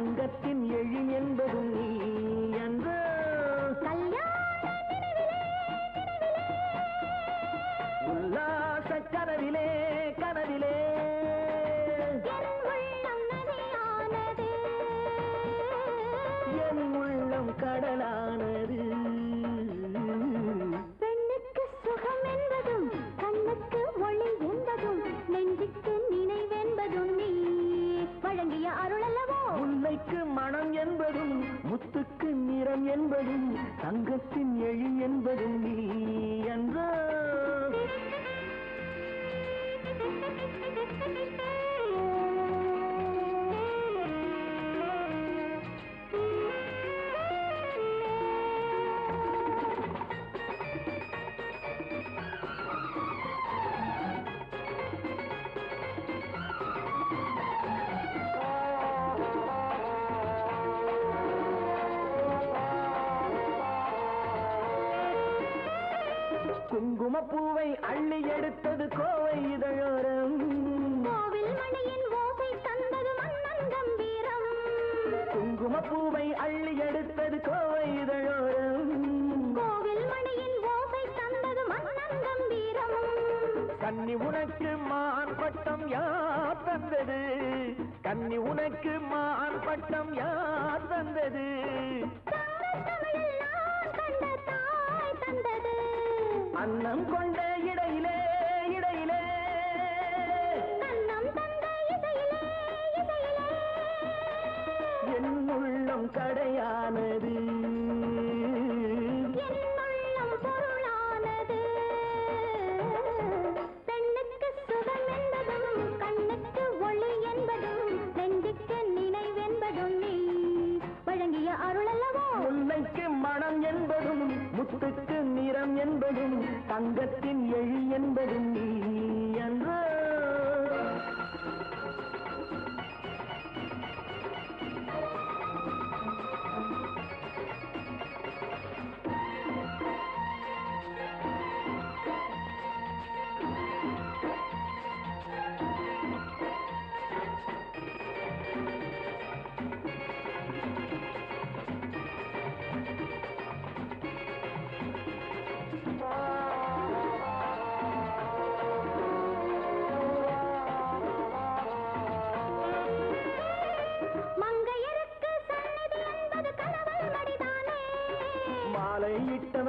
தங்கத்தின் எழில் என்பதும் தங்கத்தின் எழி என்பதும் நீ. குங்குமப்பூவை அள்ளி எடுத்தது கோவை இதழோரம். கோவில் மணியின் ஓசை தந்தது மன்னன் கம்பீரம். குங்குமப்பூவை அள்ளி எடுத்தது கோவை இதழோரம். கோவில் மணியின் ஓசை தந்தது மன்னன் கம்பீரம். கன்னி உனக்கு மான் பட்டம் யார் தந்தது? கன்னி உனக்கு மான் பட்டம் யார் தந்தது? அன்னம் கொண்ட இடையிலே இடையிலே. என் உள்ளம் கடையானது. முத்துக்கு நிறம் என்பதும் தங்கத்தின் எழி என்பது நீ என்று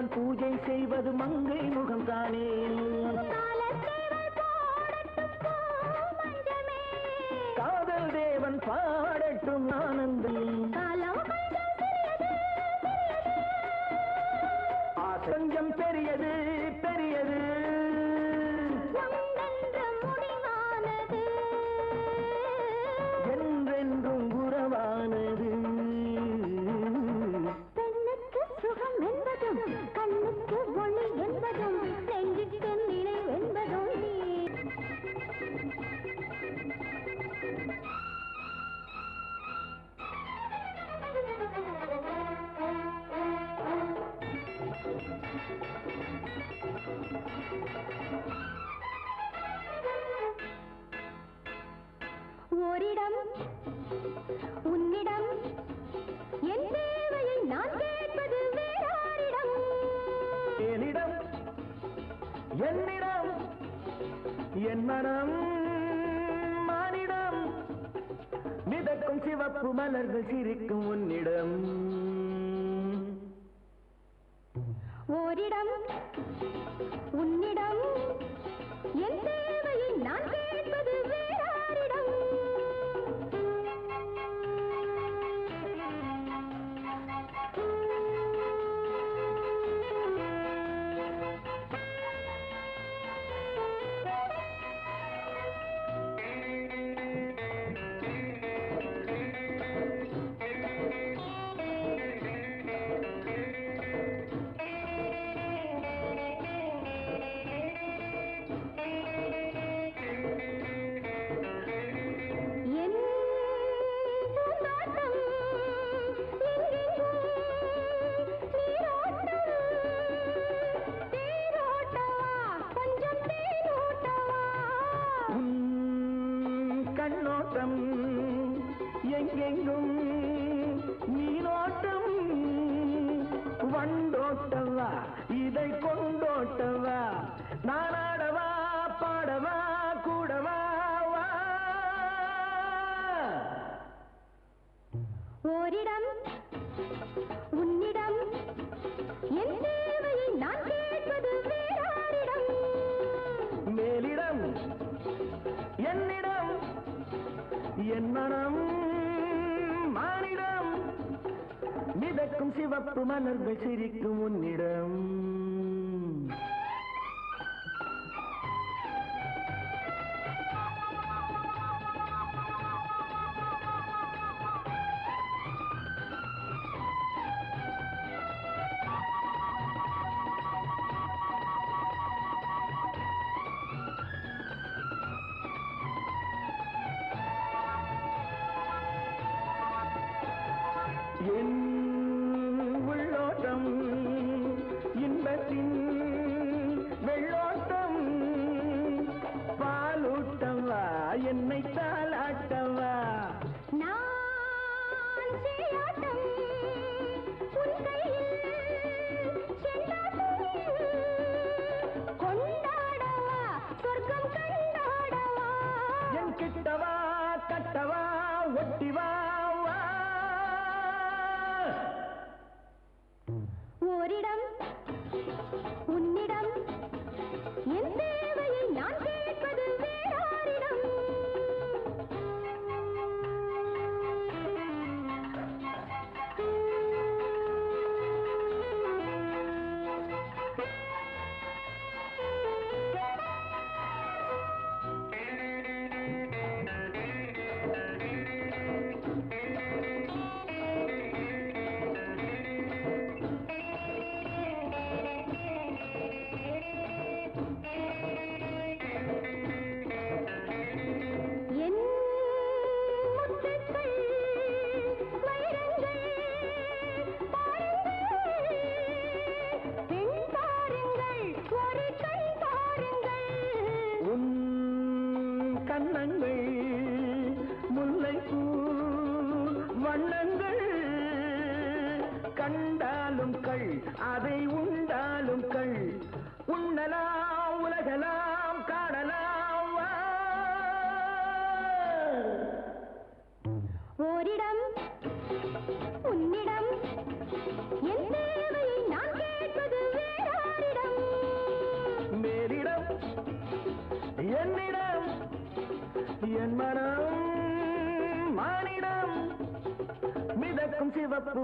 தேவன் பூஜை செய்வது மங்கை முகம்தானே? என் மனம் மானிடம். மிதக்கும் சிவப்பு மலர்கள் சிரிக்கும் உன்னிடம். எங்கும் நீரோட்டம் வண்டோட்டவா? இதை கொண்டோட்டவா? நானாடவா பாடவா கூடவா? ஓரிடம் உன்னிடம் என் தேவையை நான் கேட்பது வேறாரிடம். மேலிடம் என்னிடம் என் மனம் மிதக்கும் சிவப்பு மலர்கள் சிரிக்கும் உன்னிடம். என் ஓரிடம் உன்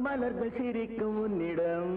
മലർകൾ ശരിക്കും മുന്നിടം